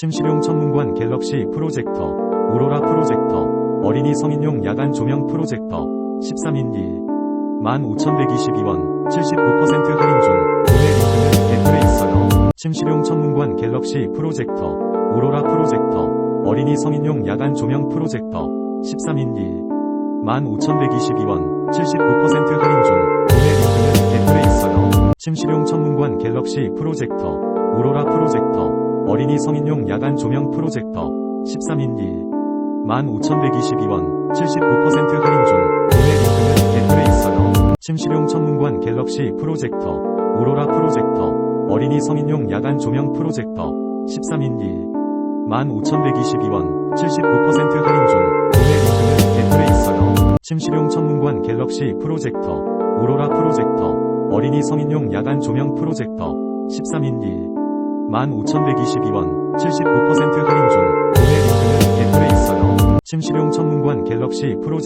침실용 천문관 갤럭시 프로젝터, 오로라 프로젝터, 어린이 성인용 야간 조명 프로젝터, 13인 1. 15,122원, 79% 할인 중, 구매 링크는 댓글에 있어요. 침실용 천문관 갤럭시 프로젝터, 오로라 프로젝터, 어린이 성인용 야간 조명 프로젝터, 13인 1. 15,122원, 79% 할인 중, 구매 링크는 댓글에 있어요. 침실용 천문관 갤럭시 프로젝터, 오로라 프로젝터, 어린이 성인용 야간 조명 프로젝터, 13인 1. 15,122원, 79% 할인 중, 구매 링크는 댓글에 있어요. 침실용 천문관 갤럭시 프로젝터, 오로라 프로젝터, 어린이 성인용 야간 조명 프로젝터, 13인 1. 15,122원, 79% 할인 중, 구매 링크는 댓글에 있어요. 침실용 천문관 갤럭시 프로젝터, 오로라 프로젝터, 어린이 성인용 야간 조명 프로젝터, 13인 1. 15,122원, 79% 할인 중, 구매 링크는 댓글에 있어요. 침실용 천문관 갤럭시 프로젝터,